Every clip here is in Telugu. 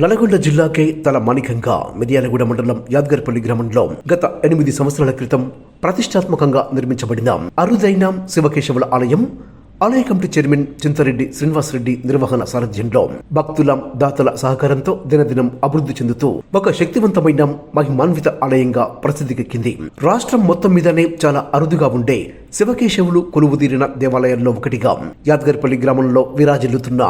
నల్గొండ జిల్లాకే తల మాణికంగా మిర్యాలగూడ మండలం యాద్గర్పల్లి గ్రామంలో గత ఎనిమిది సంవత్సరాల క్రితం ప్రతిష్టాత్మకంగా నిర్మించబడిన అరుదైన శివకేశవుల ఆలయం ఆలయ కమిటీ చైర్మన్ చింతరెడ్డి శ్రీనివాసరెడ్డి నిర్వహణ సారథ్యంలో భక్తుల దాతల సహకారంతో దినదినం అభివృద్ధి చెందుతూ ఒక శక్తివంతమైన మహిమాన్విత ఆలయంగా ప్రసిద్ధికెక్కింది. రాష్ట్రం మొత్తం మీదనే చాలా అరుదుగా ఉండే శివకేశవులు కొలువుదీరిన దేవాలయాల్లో ఒకటిగా యాద్గర్పల్లి గ్రామంలో విరాజిల్లుతున్న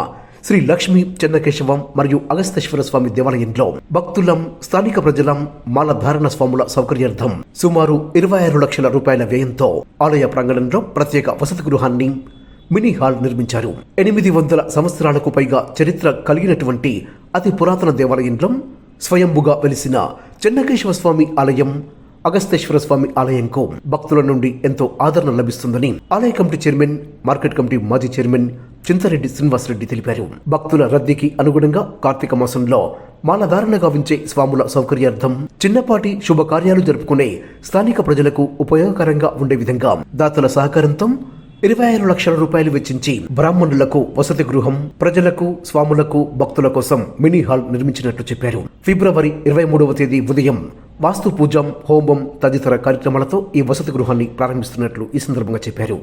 శ్రీ లక్ష్మీ చెన్నకేశవం మరియు అగస్తేశ్వర స్వామి దేవాలయంలో భక్తులం స్థానిక ప్రజలం మాలధారణ స్వాముల సౌకర్యార్థం సుమారు ఇరవై ఆరు లక్షల రూపాయల వ్యయంతో ఆలయ ప్రాంగణంలో ప్రత్యేక వసతి గృహాన్ని మినీ హాల్ నిర్మించారు. ఎనిమిది వందల సంవత్సరాలకు పైగా చరిత్ర కలిగినటువంటి అతి పురాతన దేవాలయంలో స్వయంభుగా వెలిసిన చెన్నకేశవ స్వామి ఆలయం అగస్తేశ్వర స్వామి ఆలయంకు భక్తుల నుండి ఎంతో ఆదరణ లభిస్తుందని ఆలయ కమిటీ చైర్మన్ మార్కెట్ కమిటీ మాజీ చైర్మన్ చింతరెడ్డి శ్రీనివాసరెడ్డి తెలిపారు. భక్తుల రద్దీకి అనుగుణంగా కార్తీక మాసంలో మాలధారణగా వించే స్వాముల సౌకర్యార్థం చిన్నపాటి శుభకార్యాలు జరుపుకునే స్థానిక ప్రజలకు ఉపయోగకరంగా ఉండే విధంగా దాతల సహకారంతో ఇరవై ఆరు లక్షల రూపాయలు వెచ్చించి బ్రాహ్మణులకు వసతి గృహం ప్రజలకు స్వాములకు భక్తుల కోసం మినీ హాల్ నిర్మించినట్లు చెప్పారు. ఫిబ్రవరి ఇరవై మూడవ తేదీ ఉదయం వాస్తు పూజం హోమం తదితర కార్యక్రమాలతో ఈ వసతి గృహాన్ని ప్రారంభిస్తున్నట్లు ఈ సందర్భంగా చెప్పారు.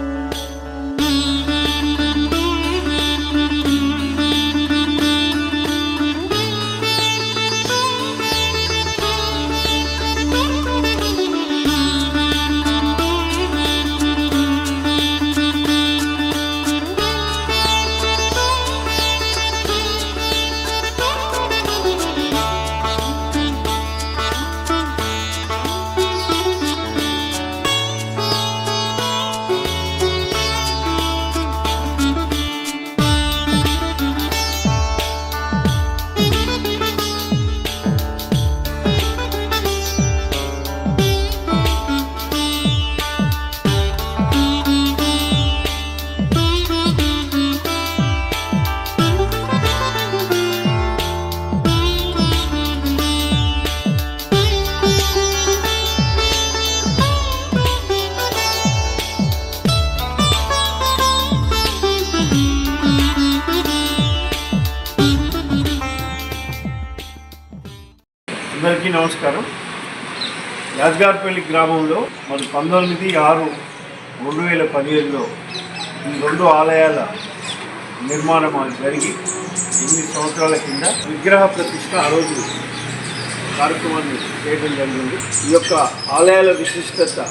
అందరికీ నమస్కారం. యాజ్గార్పల్లి గ్రామంలో మరి పంతొమ్మిది ఆరు రెండు వేల పదిహేడులో ఈ రెండు ఆలయాల నిర్మాణం జరిగి ఎనిమిది సంవత్సరాల కింద విగ్రహ ప్రతిష్ట ఆ రోజు కార్యక్రమాన్ని చేయడం జరిగింది. ఈ యొక్క ఆలయాల విశిష్టత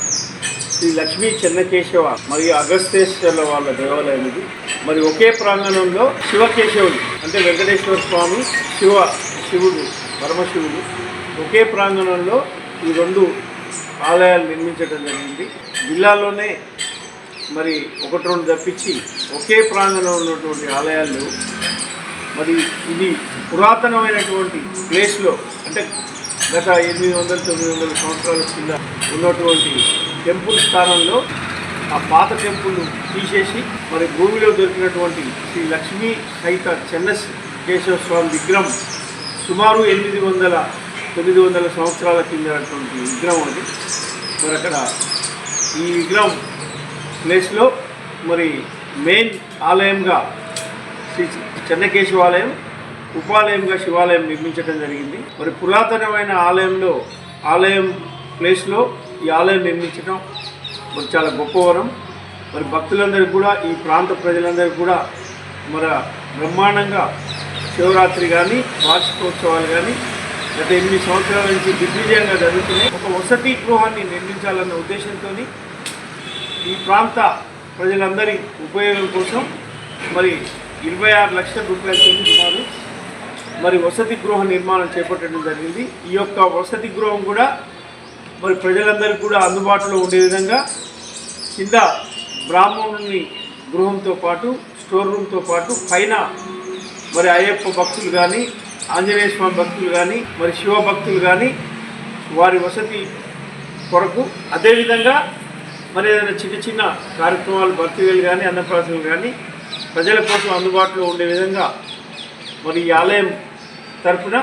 శ్రీ లక్ష్మీ చెన్నకేశవ మరియు అగస్తేశ్వర్ల వాళ్ళ దేవాలయం ఇది మరి ఒకే ప్రాంగణంలో శివకేశవులు అంటే వెంకటేశ్వర స్వామి శివ శివుడు పరమశివుడు ఒకే ప్రాంగణంలో ఈ రెండు ఆలయాలు నిర్మించడం జరిగింది. జిల్లాలోనే మరి ఒకటి రెండు తప్పించి ఒకే ప్రాంగణంలో ఉన్నటువంటి ఆలయాలు మరి ఇది పురాతనమైనటువంటి ప్లేస్లో అంటే గత ఎనిమిది వందల తొమ్మిది వందల సంవత్సరాల కింద ఉన్నటువంటి టెంపుల్ స్థానంలో ఆ పాత టెంపుల్ తీసేసి మరి భూమిలో దొరికినటువంటి శ్రీ లక్ష్మీ సహిత చెన్న కేశవ స్వామి విగ్రహం సుమారు ఎనిమిది వందల తొమ్మిది వందల సంవత్సరాల కిందటువంటి విగ్రహం అది. మరి అక్కడ ఈ విగ్రహం ప్లేస్లో మరి మెయిన్ ఆలయంగా శ్రీ చెన్నకేశవాలయం ఉపాలయంగా శివాలయం నిర్మించడం జరిగింది. మరి పురాతనమైన ఆలయంలో ఆలయం ప్లేస్లో ఈ ఆలయం నిర్మించడం మరి చాలా గొప్ప వరం. మరి భక్తులందరికీ కూడా ఈ ప్రాంత ప్రజలందరికీ కూడా మరి బ్రహ్మాండంగా శివరాత్రి కానీ వార్షికోత్సవాలు కానీ గత ఎనిమిది సంవత్సరాల నుంచి దిగ్విజయంగా జరుగుతున్నాయి. ఒక వసతి గృహాన్ని నిర్మించాలన్న ఉద్దేశంతో ఈ ప్రాంత ప్రజలందరి ఉపయోగం కోసం మరి ఇరవై ఆరు లక్షల రూపాయలతో సుమారు మరి వసతి గృహ నిర్మాణం చేపట్టడం జరిగింది. ఈ యొక్క వసతి గృహం కూడా మరి ప్రజలందరికీ కూడా అందుబాటులో ఉండే విధంగా కింద బ్రాహ్మణుని గృహంతో పాటు స్టోర్ రూమ్తో పాటు పైన మరి అయ్యప్ప భక్తులు కానీ ఆంజనేయ స్వామి భక్తులు కానీ మరి శివ భక్తులు కానీ వారి వసతి కొరకు అదేవిధంగా మరి ఏదైనా చిన్న చిన్న కార్యక్రమాలు భక్తులు కానీ అన్నప్రాసనలు కానీ ప్రజల కోసం అందుబాటులో ఉండే విధంగా మరి ఈ ఆలయం తరపున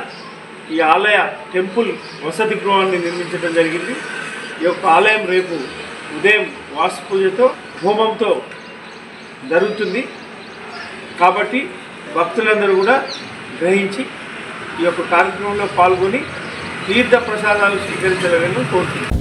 ఈ ఆలయ టెంపుల్ వసతి గృహాన్ని నిర్మించడం జరిగింది. ఈ యొక్క ఆలయం రేపు ఉదయం వాసు పూజతో హోమంతో జరుగుతుంది. కాబట్టి భక్తులందరూ కూడా గ్రహించి ఈ యొక్క కార్యక్రమంలో పాల్గొని తీర్థ ప్రసాదాలు స్వీకరించాలని కోరుతున్నాను